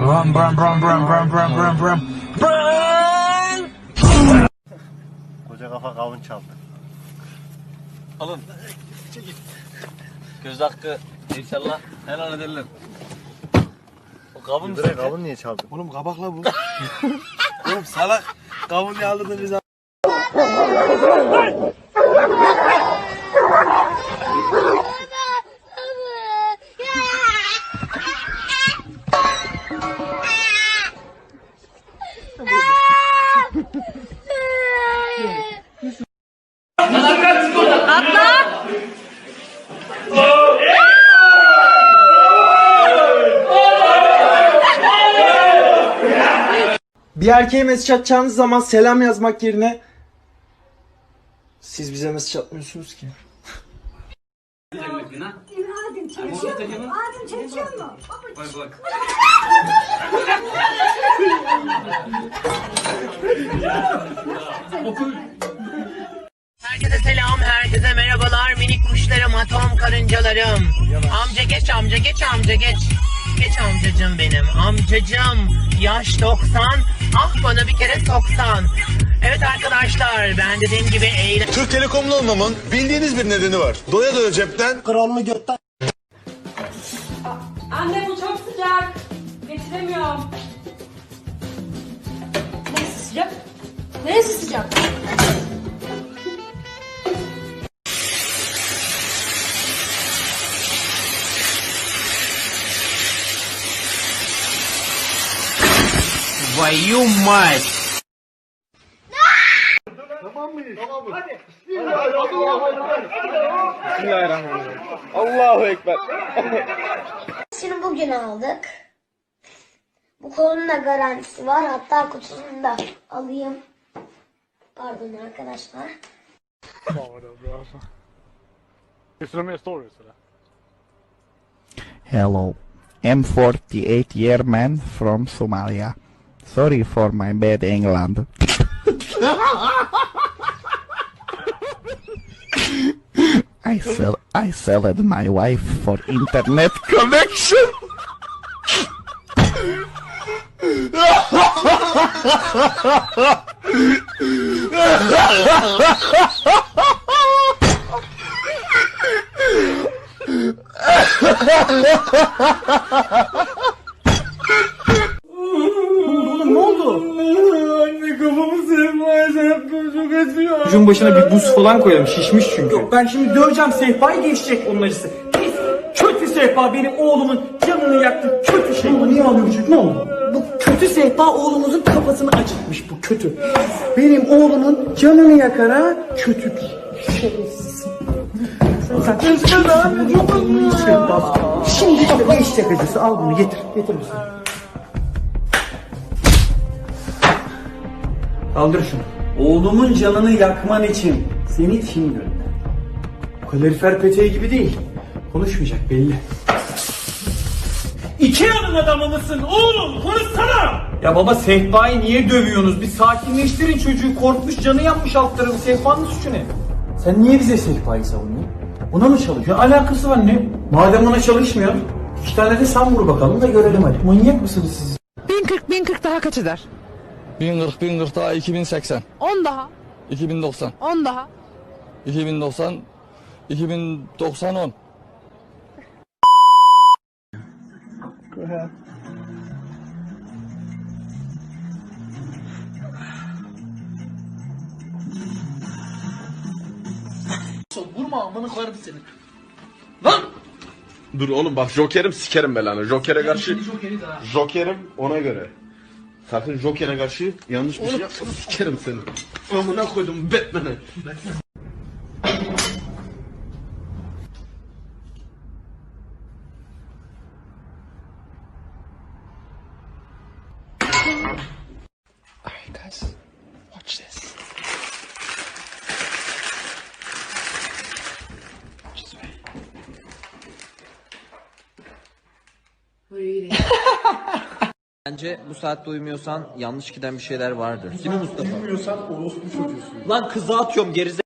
Brum brum brum brum brum brum brum brum. Brum. Koca kafa kavun çaldı. Alın. Göz hakkı inşallah helal ederler. O kavun Direkt kavun niye çaldı? Oğlum kabakla bu. Oğlum salak. Kavun aldırdın bize? Bir erkeğe mesaj atacağınız zaman selam yazmak yerine siz bize mesaj atmıyorsunuz ki. Adem çalışıyor mu? Adem çalışıyor mu? Herkese karıncalarım. Amca geç amca, geç amca geç. Geç amcacım benim, amcacım. Yaş 90, ah bana bir kere 90. Evet arkadaşlar, ben dediğim gibi eğlen... Türk Telekom'lu olmamın bildiğiniz bir nedeni var. Doya doya cepten Kralını götten. Anne bu çok sıcak. Getiremiyorum. Neresi sıcak? Neresi sıcak? Твою мать! Allahu Ekber. Şimdi bugün aldık. Bu kolun da garantisi var. Hatta kutusunu da alayım. Pardon arkadaşlar. Hello, I'm 48 year man from Somalia. Sorry for my bad England. I sell I sold my wife for internet connection. Çocuğun başına bir buz falan koyalım şişmiş çünkü. Yok ben şimdi döveceğim sehpayı geçecek onun acısı. Pis, kötü sehpa benim oğlumun canını yaktı kötü şey. Ama niye ağlıyor çocuk ne oldu? Bu kötü sehpa oğlumuzun kafasını acıtmış bu kötü. Benim oğlumun canını yakar ha kötü bir şerefsiz. Sen kızma abi çok acıyor. Şimdi de geçecek acısı al bunu getir getir misin? Kaldır şunu. Oğlumun canını yakman için seni kim gönderdi? Kalorifer peteği gibi değil. Konuşmayacak belli. Ikea'nın adamı mısın oğlum? Konuşsana! Ya baba sehpayı niye dövüyorsunuz? Bir sakinleştirin çocuğu. Korkmuş canı yanmış alt tarafı. Sehpanın suçu ne? Sen niye bize sehpayı savunuyorsun? Ona mı çalışıyor? Alakası var ne? Madem ona çalışmıyor. iki tane de sen vur bakalım da görelim hadi. Manyak mısınız siz? 1040 1040 daha kaç eder? 1040 1040 daha 2080. 10 daha. 2090. 10 daha. 2090. 2090 10. Dur oğlum bak Joker'im sikerim belanı. Joker'e karşı Joker'im ona göre. Sakın Joker'e karşı yanlış bir şey yapma sikerim seni. Amına koydum Batman'e. Alright guys, watch this. Watch this way. Bence bu saatte uyumuyorsan yanlış giden bir şeyler vardır. Değil mi Mustafa? Uyumuyorsan orospu çocuğusun. Lan kıza atıyorum gerize